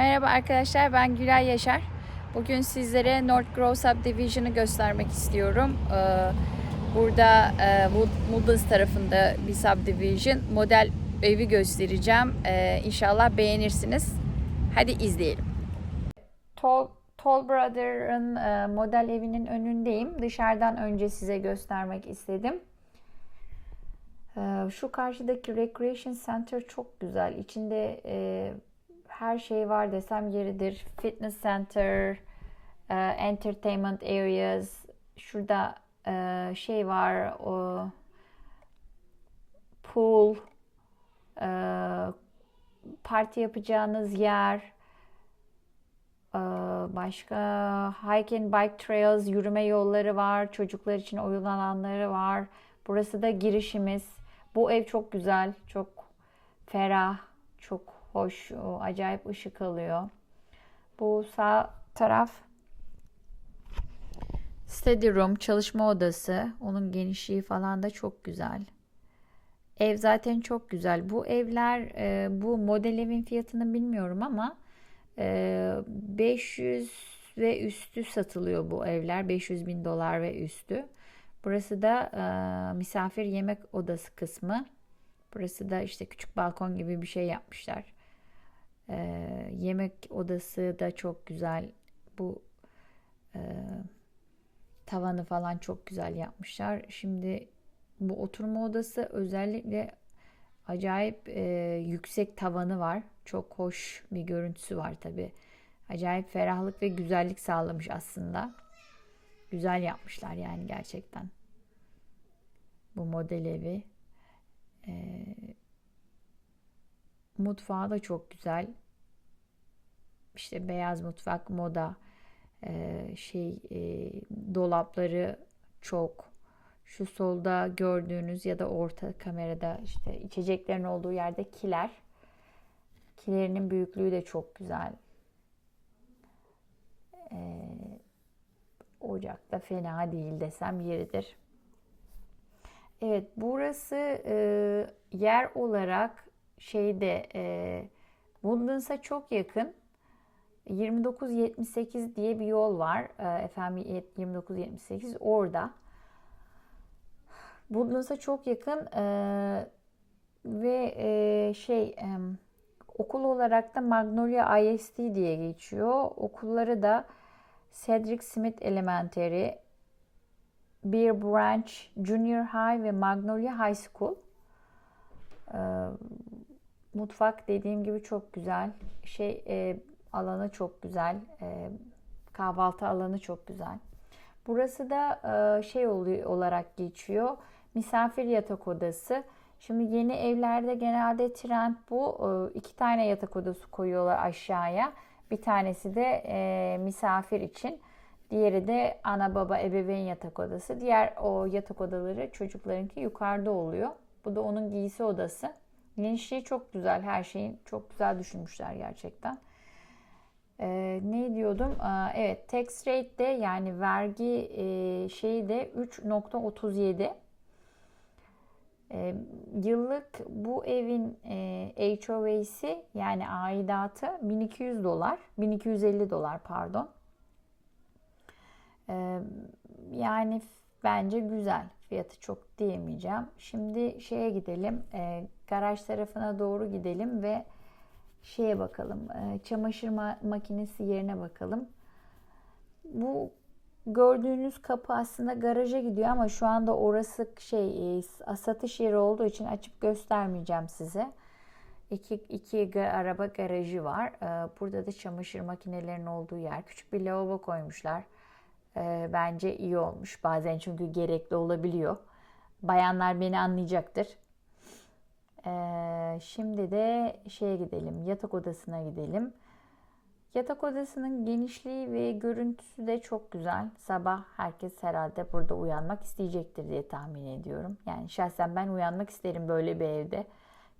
Merhaba arkadaşlar ben Gülay Yaşar. Bugün sizlere North Grove Subdivision'ı göstermek istiyorum. Ee, Burada e, Wood- Woodlands tarafında bir subdivision. Model evi göstereceğim. Ee, İnşallah beğenirsiniz. Hadi izleyelim. Toll, Toll Brother'ın e, model evinin önündeyim. Dışarıdan önce size göstermek istedim. Ee, Şu karşıdaki Recreation Center çok güzel. İçinde e, her şey var desem yeridir. Fitness Center, e, Entertainment Areas. Şurada e, şey var, o pool, e, parti yapacağınız yer. Başka hike and bike trails, yürüme yolları var. Çocuklar için oyun alanları var. Burası da girişimiz. Bu ev çok güzel, çok ferah, çok hoş, acayip ışık alıyor. Bu sağ taraf study room, çalışma odası. Onun genişliği falan da çok güzel. Ev zaten çok güzel. Bu evler, e, bu model evin fiyatını bilmiyorum ama e, 500 ve üstü satılıyor bu evler. 500 bin dolar ve üstü. Burası da e, misafir yemek odası kısmı. Burası da işte küçük balkon gibi bir şey yapmışlar. E, yemek odası da çok güzel. Bu e, tavanı falan çok güzel yapmışlar. Şimdi bu oturma odası özellikle acayip e, yüksek tavanı var. Çok hoş bir görüntüsü var tabi. Acayip ferahlık ve güzellik sağlamış aslında. Güzel yapmışlar yani gerçekten. Bu model evi. E, mutfağı da çok güzel. İşte beyaz mutfak moda. E, şey e, dolapları çok şu solda gördüğünüz ya da orta kamerada işte içeceklerin olduğu yerde kiler. Kilerinin büyüklüğü de çok güzel. Ee, ocak da fena değil desem yeridir. Evet burası e, yer olarak şeyde e, Woodlands'a çok yakın. 2978 diye bir yol var. E, efendim 2978 orada. Woodlands'a çok yakın e, ve e, şey e, okul olarak da Magnolia ISD diye geçiyor. Okulları da Cedric Smith Elementary, Bear Branch Junior High ve Magnolia High School. E, mutfak dediğim gibi çok güzel. Şey e, alanı çok güzel. E, kahvaltı alanı çok güzel. Burası da e, şey olarak geçiyor. Misafir yatak odası. Şimdi yeni evlerde genelde trend bu. E, iki tane yatak odası koyuyorlar aşağıya. Bir tanesi de e, misafir için. Diğeri de ana baba ebeveyn yatak odası. Diğer o yatak odaları çocuklarınki yukarıda oluyor. Bu da onun giysi odası. Genişliği çok güzel. Her şeyin çok güzel düşünmüşler gerçekten. Ee, ne diyordum? Ee, evet tax rate de yani vergi e, şeyi de 3.37 ee, yıllık bu evin e, HOA'si yani aidatı 1200 dolar 1250 dolar pardon ee, yani bence güzel fiyatı çok diyemeyeceğim şimdi şeye gidelim e, garaj tarafına doğru gidelim ve şeye bakalım. e, Çamaşır ma- makinesi yerine bakalım. Bu gördüğünüz kapı aslında garaja gidiyor ama şu anda orası şey e, satış yeri olduğu için açıp göstermeyeceğim size. İki, iki araba garajı var. E, Burada da çamaşır makinelerinin olduğu yer. Küçük bir lavabo koymuşlar. E, Bence iyi olmuş. Bazen çünkü gerekli olabiliyor. Bayanlar beni anlayacaktır. Ee, şimdi de şeye gidelim, yatak odasına gidelim. Yatak odasının genişliği ve görüntüsü de çok güzel. Sabah herkes herhalde burada uyanmak isteyecektir diye tahmin ediyorum. Yani şahsen ben uyanmak isterim böyle bir evde.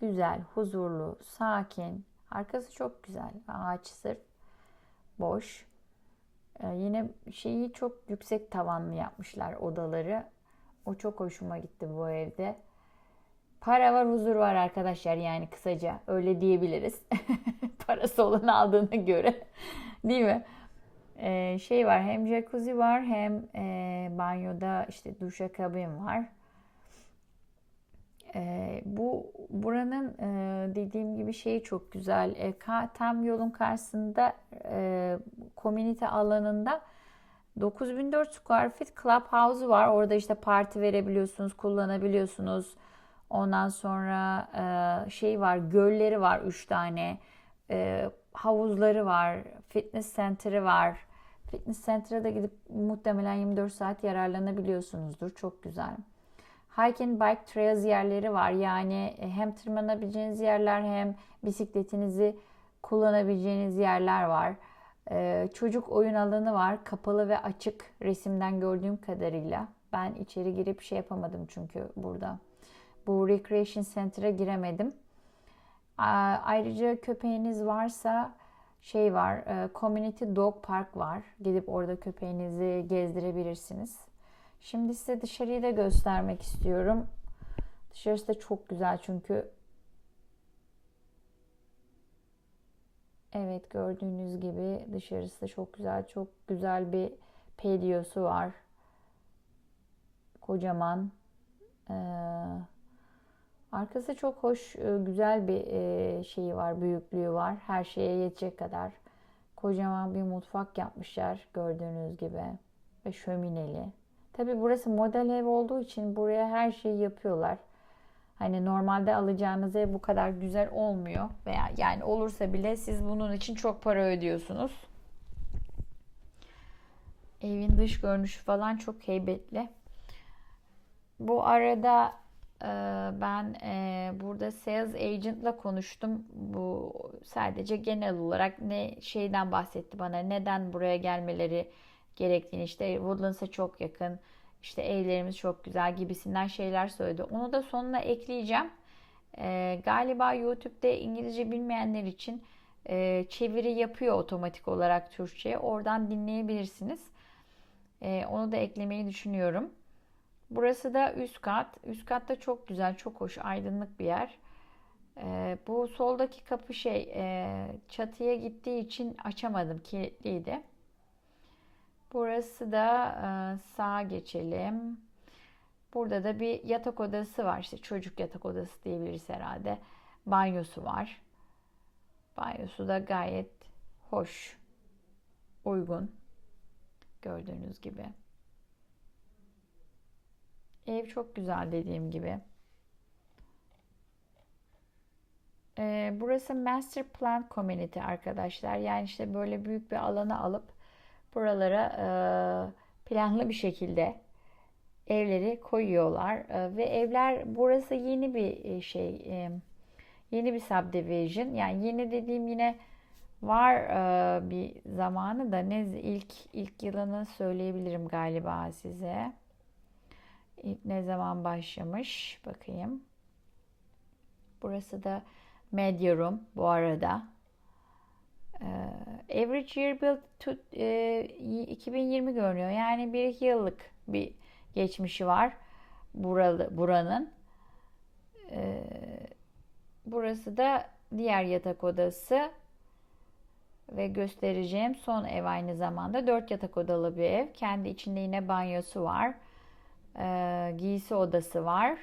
Güzel, huzurlu, sakin. Arkası çok güzel. Ağaç sırf boş. Ee, yine şeyi çok yüksek tavanlı yapmışlar odaları. O çok hoşuma gitti bu evde. Para var, huzur var arkadaşlar yani kısaca öyle diyebiliriz. Parası olan aldığına göre değil mi? Ee, şey var hem jacuzzi var hem e, banyoda işte duşakabin var. Ee, bu buranın e, dediğim gibi şeyi çok güzel. E, tam yolun karşısında e, komünite alanında 9004 square feet clubhouse var. Orada işte parti verebiliyorsunuz, kullanabiliyorsunuz. Ondan sonra e, şey var, gölleri var 3 tane. E, havuzları var, fitness center'ı var. Fitness center'a da gidip muhtemelen 24 saat yararlanabiliyorsunuzdur. Çok güzel. Hike and bike trails yerleri var. Yani hem tırmanabileceğiniz yerler hem bisikletinizi kullanabileceğiniz yerler var. Ee, çocuk oyun alanı var. Kapalı ve açık resimden gördüğüm kadarıyla. Ben içeri girip şey yapamadım çünkü burada. Bu recreation center'a giremedim. Ayrıca köpeğiniz varsa şey var, e, community dog park var. Gidip orada köpeğinizi gezdirebilirsiniz. Şimdi size dışarıyı da göstermek istiyorum. Dışarısı da çok güzel çünkü. Evet gördüğünüz gibi dışarısı da çok güzel. Çok güzel bir pediosu var. Kocaman. Ee, arkası çok hoş, e, güzel bir e, şeyi var, büyüklüğü var. Her şeye yetecek kadar. Kocaman bir mutfak yapmışlar gördüğünüz gibi. Ve şömineli. Tabi burası model ev olduğu için buraya her şeyi yapıyorlar. Hani normalde alacağınız ev bu kadar güzel olmuyor veya yani olursa bile siz bunun için çok para ödüyorsunuz. Evin dış görünüşü falan çok heybetli. Bu arada e, ben e, burada sales agent'la konuştum. Bu sadece genel olarak ne şeyden bahsetti bana. Neden buraya gelmeleri gerektiğini işte Woodlands'a çok yakın işte evlerimiz çok güzel gibisinden şeyler söyledi. Onu da sonuna ekleyeceğim. Ee, galiba YouTube'de İngilizce bilmeyenler için e, çeviri yapıyor otomatik olarak Türkçe'ye. Oradan dinleyebilirsiniz. Ee, onu da eklemeyi düşünüyorum. Burası da üst kat. Üst kat da çok güzel, çok hoş, aydınlık bir yer. Ee, bu soldaki kapı şey e, çatıya gittiği için açamadım, kilitliydi. Burası da e, sağa geçelim. Burada da bir yatak odası var. İşte çocuk yatak odası diyebiliriz herhalde. Banyosu var. Banyosu da gayet hoş. Uygun. Gördüğünüz gibi. Ev çok güzel dediğim gibi. Ee, burası Master Plan Community arkadaşlar. Yani işte böyle büyük bir alanı alıp buralara e, planlı bir şekilde evleri koyuyorlar e, ve evler burası yeni bir e, şey yeni bir subdivision yani yeni dediğim yine var bir zamanı da ne ilk ilk yılını söyleyebilirim galiba size. İlk ne zaman başlamış bakayım. Burası da media bu arada. Average year build to, e, 2020 görünüyor. Yani bir iki yıllık bir geçmişi var buralı, buranın. Ee, burası da diğer yatak odası ve göstereceğim son ev aynı zamanda. Dört yatak odalı bir ev. Kendi içinde yine banyosu var. Ee, giysi odası var.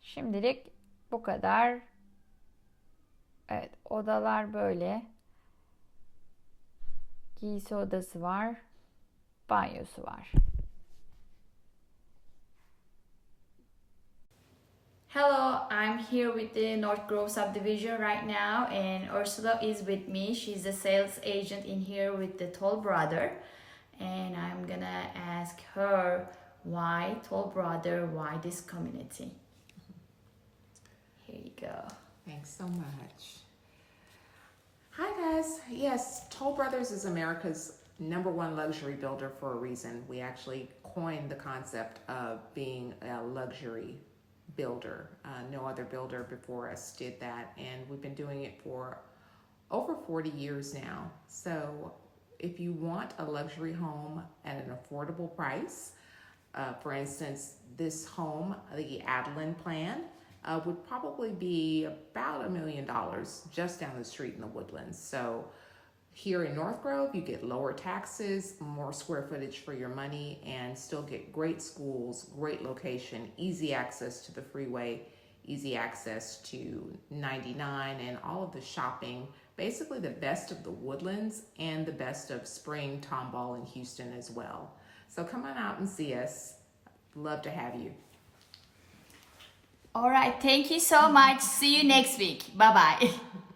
Şimdilik bu kadar. Evet odalar böyle. Giysi odası var. Banyosu var. Hello, I'm here with the North Grove subdivision right now, and Ursula is with me. She's a sales agent in here with the Toll Brother, and I'm gonna ask her why Toll Brother, why this community. Here you go. Thanks so much. Hi guys. Yes, Toll Brothers is America's number one luxury builder for a reason. We actually coined the concept of being a luxury builder. Uh, no other builder before us did that, and we've been doing it for over 40 years now. So, if you want a luxury home at an affordable price, uh, for instance, this home, the Adeline plan, uh, would probably be about a million dollars just down the street in the woodlands. So here in North Grove, you get lower taxes, more square footage for your money, and still get great schools, great location, easy access to the freeway, easy access to 99 and all of the shopping. Basically, the best of the woodlands and the best of spring tomball in Houston as well. So come on out and see us. Love to have you. All right, thank you so much. See you next week. Bye bye.